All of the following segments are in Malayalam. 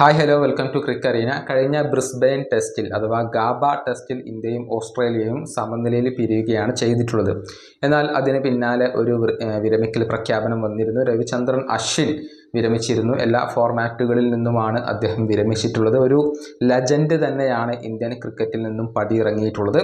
ഹായ് ഹലോ വെൽക്കം ടു ക്രിക്കറീന കഴിഞ്ഞ ബ്രിസ്ബെയിൻ ടെസ്റ്റിൽ അഥവാ ഗാബ ടെസ്റ്റിൽ ഇന്ത്യയും ഓസ്ട്രേലിയയും സമനിലയിൽ പിരിയുകയാണ് ചെയ്തിട്ടുള്ളത്. എന്നാൽ അതിന് പിന്നാലെ ഒരു വിര- വിരമിക്കൽ പ്രഖ്യാപനം വന്നിരുന്നു. രവിചന്ദ്രൻ അശ്വിൻ വിരമിച്ചിരുന്നു. എല്ലാ ഫോർമാറ്റുകളിൽ നിന്നുമാണ് അദ്ദേഹം വിരമിച്ചിട്ടുള്ളത്. ഒരു ലെജൻഡ് തന്നെയാണ് ഇന്ത്യൻ ക്രിക്കറ്റിൽ നിന്നും പടിയിറങ്ങിയിട്ടുള്ളത്.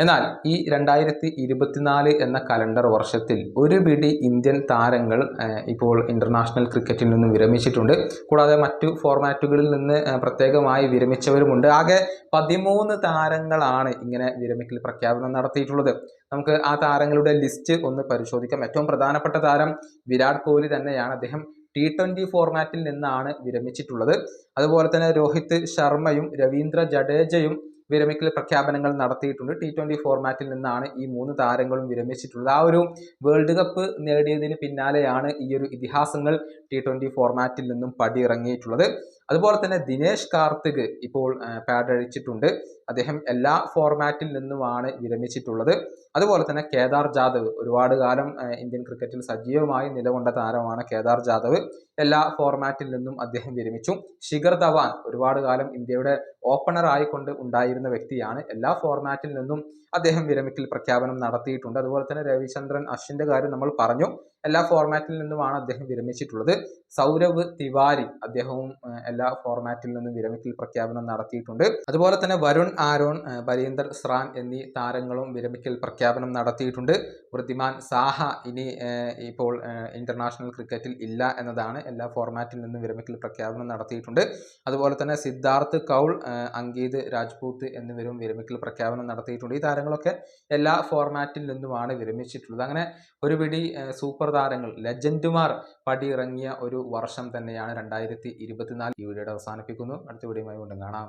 എന്നാൽ ഈ രണ്ടായിരത്തി ഇരുപത്തിനാല് എന്ന കലണ്ടർ വർഷത്തിൽ ഒരു പിടി ഇന്ത്യൻ താരങ്ങൾ ഇപ്പോൾ ഇന്റർനാഷണൽ ക്രിക്കറ്റിൽ നിന്നും വിരമിച്ചിട്ടുണ്ട്. കൂടാതെ മറ്റു ഫോർമാറ്റുകളിൽ നിന്ന് പ്രത്യേകമായി വിരമിച്ചവരുമുണ്ട്. ആകെ പതിമൂന്ന് താരങ്ങളാണ് ഇങ്ങനെ വിരമിക്കൽ പ്രഖ്യാപനം നടത്തിയിട്ടുള്ളത്. നമുക്ക് ആ താരങ്ങളുടെ ലിസ്റ്റ് ഒന്ന് പരിശോധിക്കാം. ഏറ്റവും പ്രധാനപ്പെട്ട താരം വിരാട് കോഹ്ലി തന്നെയാണ്. അദ്ദേഹം ടി ട്വന്റി ഫോർമാറ്റിൽ നിന്നാണ് വിരമിച്ചിട്ടുള്ളത്. അതുപോലെ തന്നെ രോഹിത് ശർമ്മയും രവീന്ദ്ര ജഡേജയും വിരമിക്കൽ പ്രഖ്യാപനങ്ങൾ നടത്തിയിട്ടുണ്ട്. ടി ട്വന്റി ഫോർമാറ്റിൽ നിന്നാണ് ഈ മൂന്ന് താരങ്ങളും വിരമിച്ചിട്ടുള്ളത്. ആ ഒരു വേൾഡ് കപ്പ് നേടിയതിന് പിന്നാലെയാണ് ഈ ഒരു ഇതിഹാസങ്ങൾ ടി ട്വന്റി ഫോർമാറ്റിൽ നിന്നും പടിയിറങ്ങിയിട്ടുള്ളത്. അതുപോലെ തന്നെ ദിനേശ് കാർത്തിക് ഇപ്പോൾ പാഡഴിച്ചിട്ടുണ്ട് അദ്ദേഹം എല്ലാ ഫോർമാറ്റിൽ നിന്നുമാണ് വിരമിച്ചിട്ടുള്ളത്. അതുപോലെ തന്നെ കേദാർ ജാദവ്. ഒരുപാട് കാലം ഇന്ത്യൻ ക്രിക്കറ്റിൽ സജീവമായി നിലകൊണ്ട താരമാണ് കേദാർ ജാദവ്. എല്ലാ ഫോർമാറ്റിൽ നിന്നും അദ്ദേഹം വിരമിച്ചു. ശിഖർ ധവാൻ ഒരുപാട് കാലം ഇന്ത്യയുടെ ഓപ്പണർ ആയിക്കൊണ്ട് ഉണ്ടായിരുന്ന വ്യക്തിയാണ്. എല്ലാ ഫോർമാറ്റിൽ നിന്നും അദ്ദേഹം വിരമിക്കൽ പ്രഖ്യാപനം നടത്തിയിട്ടുണ്ട്. അതുപോലെ തന്നെ രവിചന്ദ്രൻ അശ്വിന്റെ കാര്യം നമ്മൾ പറഞ്ഞു. എല്ലാ ഫോർമാറ്റിൽ നിന്നുമാണ് അദ്ദേഹം വിരമിച്ചിട്ടുള്ളത്. സൗരവ് തിവാരി അദ്ദേഹവും എല്ലാ ഫോർമാറ്റിൽ നിന്നും വിരമിക്കൽ പ്രഖ്യാപനം നടത്തിയിട്ടുണ്ട്. അതുപോലെ തന്നെ വരുൺ ആരോൺ ബരീന്ദർ സ്രാൻ എന്നീ താരങ്ങളും വിരമിക്കൽ പ്രഖ്യാപനം നടത്തിയിട്ടുണ്ട്. വൃദ്ധിമാൻ സാഹ ഇനി ഇപ്പോൾ ഇന്റർനാഷണൽ ക്രിക്കറ്റിൽ ഇല്ല എന്നതാണ് എല്ലാ ഫോർമാറ്റിൽ നിന്നും വിരമിക്കൽ പ്രഖ്യാപനം നടത്തിയിട്ടുണ്ട്. അതുപോലെ തന്നെ സിദ്ധാർത്ഥ് കൗൾ അങ്കീത് രാജ്പൂത്ത് എന്നിവരും വിരമിക്കൽ പ്രഖ്യാപനം നടത്തിയിട്ടുണ്ട്. ഈ താരങ്ങളൊക്കെ എല്ലാ ഫോർമാറ്റിൽ നിന്നുമാണ് വിരമിച്ചിട്ടുള്ളത്. അങ്ങനെ ഒരു പിടി സൂപ്പർ താരങ്ങൾ ലെജൻഡുമാർ പടിയിറങ്ങിയ ഒരു വർഷം തന്നെയാണ് രണ്ടായിരത്തി ഇരുപത്തിനാല്. ഈ വീഡിയോയുടെ അവസാനിപ്പിക്കുന്നു. അടുത്ത വീഡിയോയുമായി വീണ്ടും കാണാം.